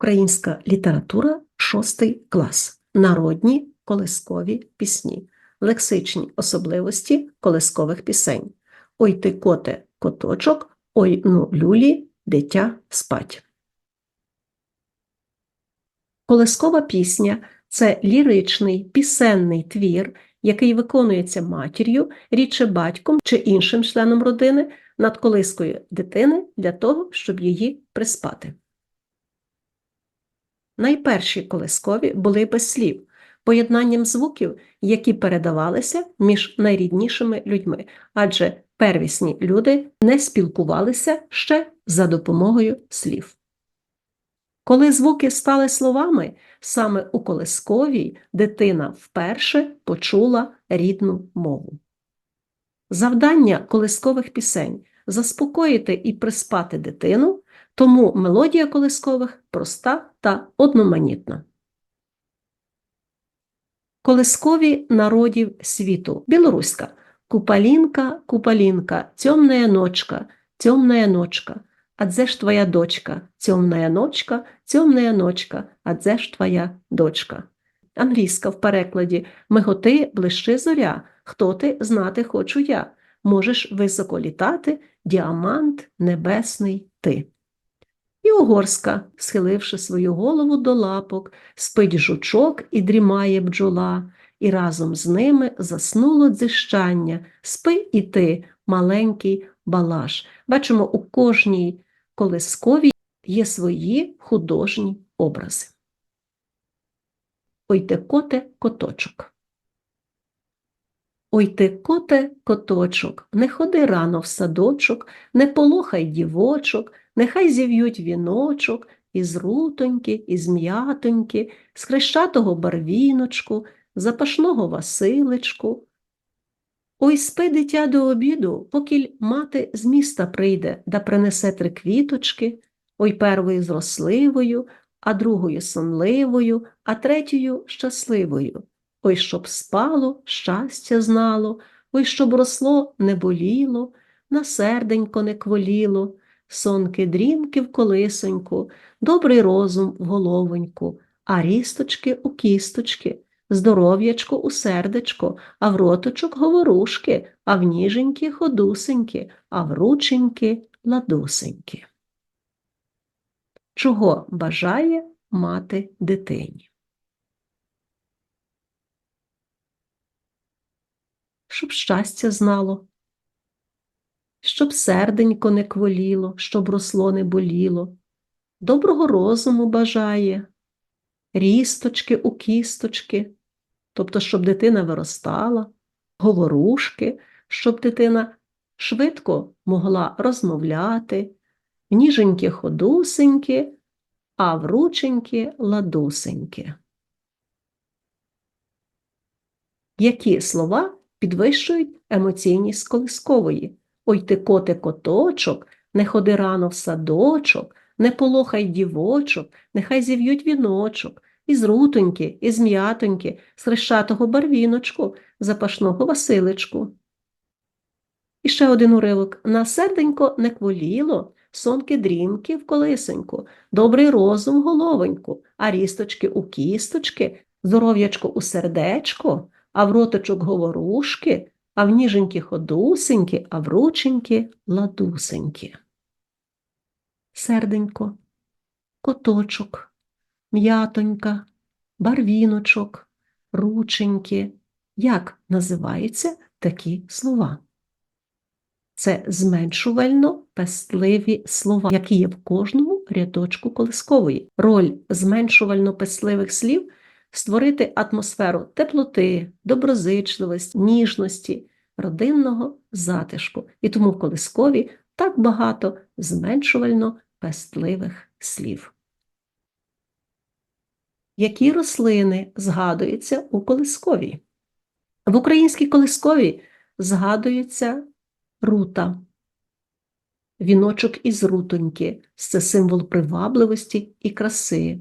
Українська література, шостий клас. Народні колискові пісні, лексичні особливості колискових пісень. Ой ти коте коточок, ой ну люлі, дитя спать. Колискова пісня це ліричний пісенний твір, який виконується матір'ю, рідше батьком чи іншим членом родини над колискою дитини для того, щоб її приспати. Найперші колискові були без слів, поєднанням звуків, які передавалися між найріднішими людьми, адже первісні люди не спілкувалися ще за допомогою слів. Коли звуки стали словами, саме у колисковій дитина вперше почула рідну мову. Завдання колискових пісень заспокоїти і приспати дитину, тому мелодія колискових проста та одноманітна. Колискові народів світу. Білоруська. Купалінка, купалінка, темная ночка, темная ночка. А ж твоя дочка? Темная ночка, темная ночка, а ж твоя дочка? Англійська в перекладі Миготи блищи зоря. Хто ти знати хочу я. Можеш високо літати, діамант небесний ти. І угорська, схиливши свою голову до лапок, спить жучок і дрімає бджола, і разом з ними заснуло дзищання. Спи і ти, маленький балаш. Бачимо, у кожній колисковій є свої художні образи. Ой те коте коточок. Ой ти, коте, коточок, не ходи рано в садочок, не полохай дівочок, нехай зів'ють віночок із рутоньки, із м'ятоньки, з хрещатого барвіночку, запашного Василечку. Ой спи, дитя до обіду, покіль мати з міста прийде да принесе три квіточки, ой первою зросливою, а другою сонливою, а третьою щасливою. Ой, щоб спало, щастя знало, ой, щоб росло, не боліло, на серденько не кволіло, сонки дрімки в колисоньку, добрий розум в головоньку, а рісточки у кісточки, здоров'ячко у сердечко, а в роточок говорушки, а в ніженьки ходусеньки, а в рученьки ладусеньки. Чого бажає мати дитині? щоб щастя знало, щоб серденько не кволіло, щоб росло не боліло, доброго розуму бажає, рісточки у кісточки, тобто, щоб дитина виростала, говорушки, щоб дитина швидко могла розмовляти, ніженькі ходусеньки, а врученькі ладусеньки. Які слова підвищують емоційність колискової. Ой ти коте коточок, не ходи рано в садочок, не полохай дівочок, нехай зів'ють віночок, із рутоньки, із м'ятоньки, з хрещатого барвіночку, запашного Василечку. І ще один уривок на серденько не кволіло, сонки дрімки в колисоньку, добрий розум головоньку, а рісточки у кісточки, здоров'ячко у сердечко, а в роточок говорушки, а в ніженькі ходусеньки, а в рученьки ладусеньки. Серденько, коточок, м'ятонька, барвіночок, рученьки. Як називаються такі слова? Це зменшувально пестливі слова, які є в кожному рядочку колискової. Роль зменшувально пестливих слів створити атмосферу теплоти, доброзичливості, ніжності, родинного затишку. І тому в колискові так багато зменшувально пестливих слів. Які рослини згадуються у колискові? В українській колискові згадується рута, віночок із рутоньки це символ привабливості і краси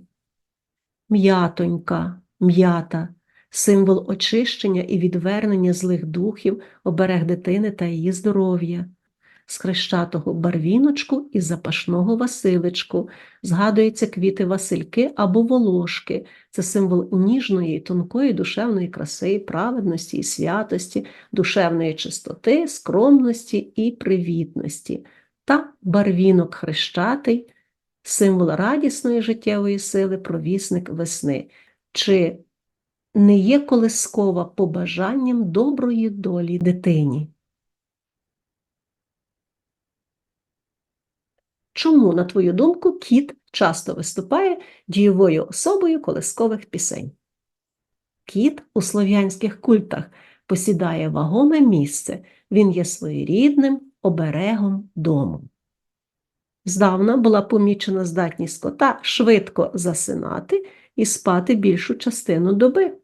м'ятонька, м'ята, символ очищення і відвернення злих духів, оберег дитини та її здоров'я, з хрещатого барвіночку і запашного Василичку. Згадуються квіти Васильки або волошки. Це символ ніжної, тонкої душевної краси, праведності і святості, душевної чистоти, скромності і привітності. Та барвінок хрещатий, символ радісної життєвої сили, провісник весни. Чи не є колискова побажанням доброї долі дитині? Чому, на твою думку, кіт часто виступає дієвою особою колискових пісень? Кіт у слов'янських культах посідає вагоме місце, він є своєрідним оберегом дому. Здавна була помічена здатність кота швидко засинати і спати більшу частину доби.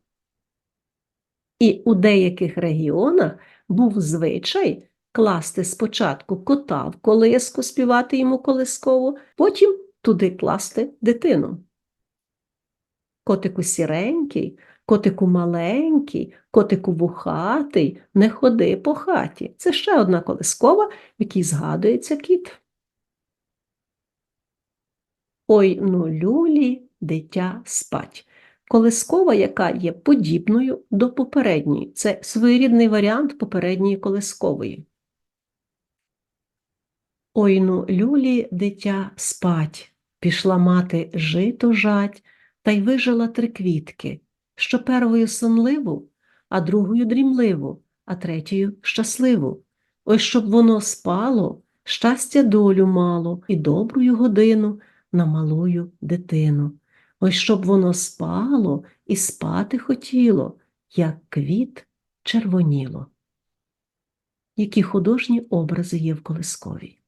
І у деяких регіонах був звичай класти спочатку кота в колиску, співати йому колискову, потім туди класти дитину. Котику сіренький, котику маленький, котику вухатий, не ходи по хаті. Це ще одна колискова, в якій згадується кіт. Ой ну люлі, дитя спать. Колискова, яка є подібною до попередньої. Це своєрідний варіант попередньої колискової. Ой ну люлі, дитя спать, пішла мати жито жать, та й вижила три квітки, що первою сонливу, а другою дрімливу, а третьою щасливу. Ой, щоб воно спало, щастя долю мало і добрую годину на малую дитину. Ось щоб воно спало і спати хотіло, як квіт червоніло. Які художні образи є в колисковій?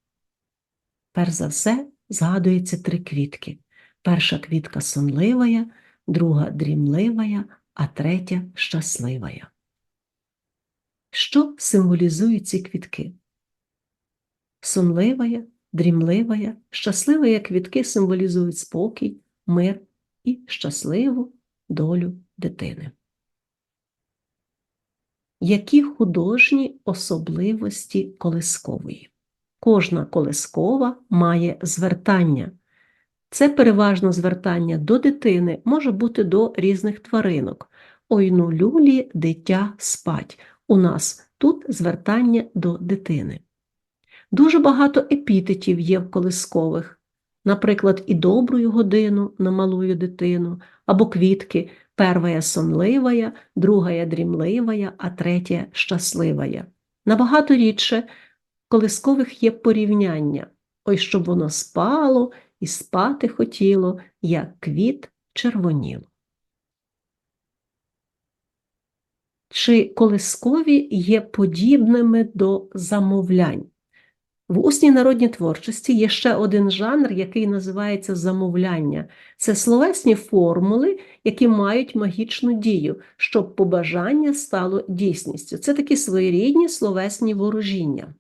Перш за все згадується три квітки. Перша квітка сонливая, друга дрімливая, а третя щасливая. Що символізують ці квітки? Сонливая, дрімливая, щасливая квітки символізують спокій, мир і щасливу долю дитини. Які художні особливості колискової? Кожна колискова має звертання. Це переважно звертання до дитини, може бути до різних тваринок. Ой ну люлі, дитя спать. У нас тут звертання до дитини. Дуже багато епітетів є в колискових, наприклад, і добрую годину на малую дитину, або квітки первая сонливая, другая дрімливая, а третя щасливая. Набагато рідше колискових є порівняння, ой, щоб воно спало і спати хотіло, як квіт червоніло. Чи колискові є подібними до замовлянь? В усній народній творчості є ще один жанр, який називається замовляння. Це словесні формули, які мають магічну дію, щоб побажання стало дійсністю. Це такі своєрідні словесні ворожіння.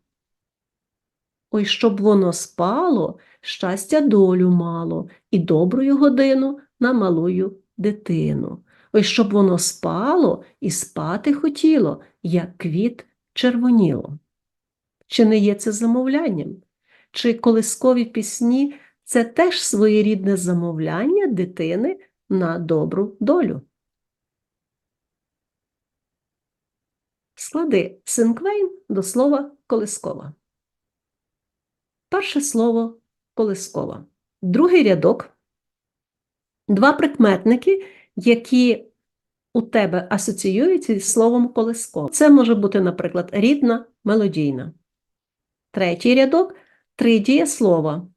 Ой, щоб воно спало, щастя долю мало, і добрую годину на малую дитину. Ой, щоб воно спало і спати хотіло, як квіт червоніло. Чи не є це замовлянням? Чи колискові пісні це теж своєрідне замовляння дитини на добру долю? Склади синквейн до слова колискова. Перше слово колискова. Другий рядок. Два прикметники, які у тебе асоціюються зі словом колискова. Це може бути, наприклад, рідна, мелодійна. Третій рядок три дієслова.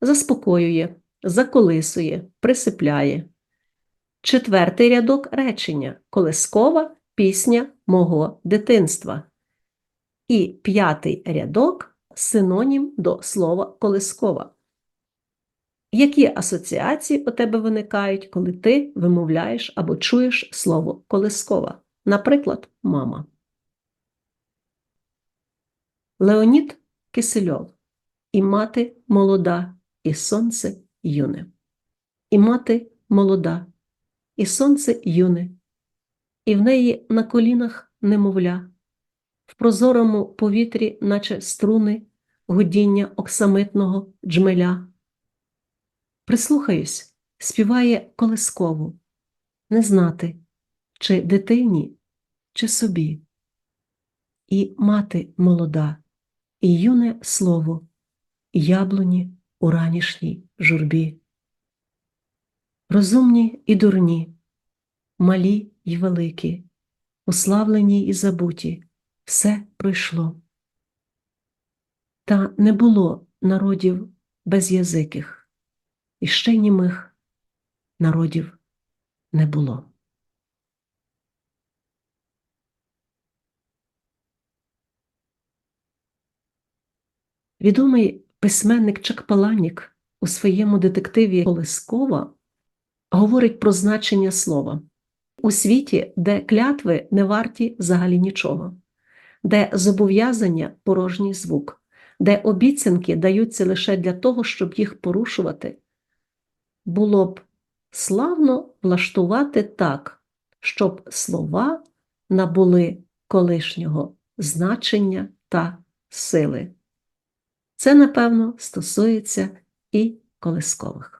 Заспокоює, заколисує, присипляє. Четвертий рядок речення колискова пісня мого дитинства. І п'ятий рядок синонім до слова колискова. Які асоціації у тебе виникають, коли ти вимовляєш або чуєш слово колискова? Наприклад, мама. Леонід Кисельов. І мати молода, і сонце юне. І мати молода, і сонце юне, і в неї на колінах немовля, в прозорому повітрі, наче струни, гудіння оксамитного джмеля. Прислухаюсь, співає колискову, не знати, чи дитині, чи собі. І мати молода, і юне слово, яблуні у ранішній журбі. Розумні і дурні, малі й великі, уславлені і забуті, все пройшло. Та не було народів безязиких, і ще німих народів не було. Відомий письменник Чак Паланік у своєму детективі Колескова говорить про значення слова у світі, де клятви не варті взагалі нічого, де зобов'язання порожній звук, де обіцянки даються лише для того, щоб їх порушувати, було б славно влаштувати так, щоб слова набули колишнього значення та сили. Це, напевно, стосується і колискових.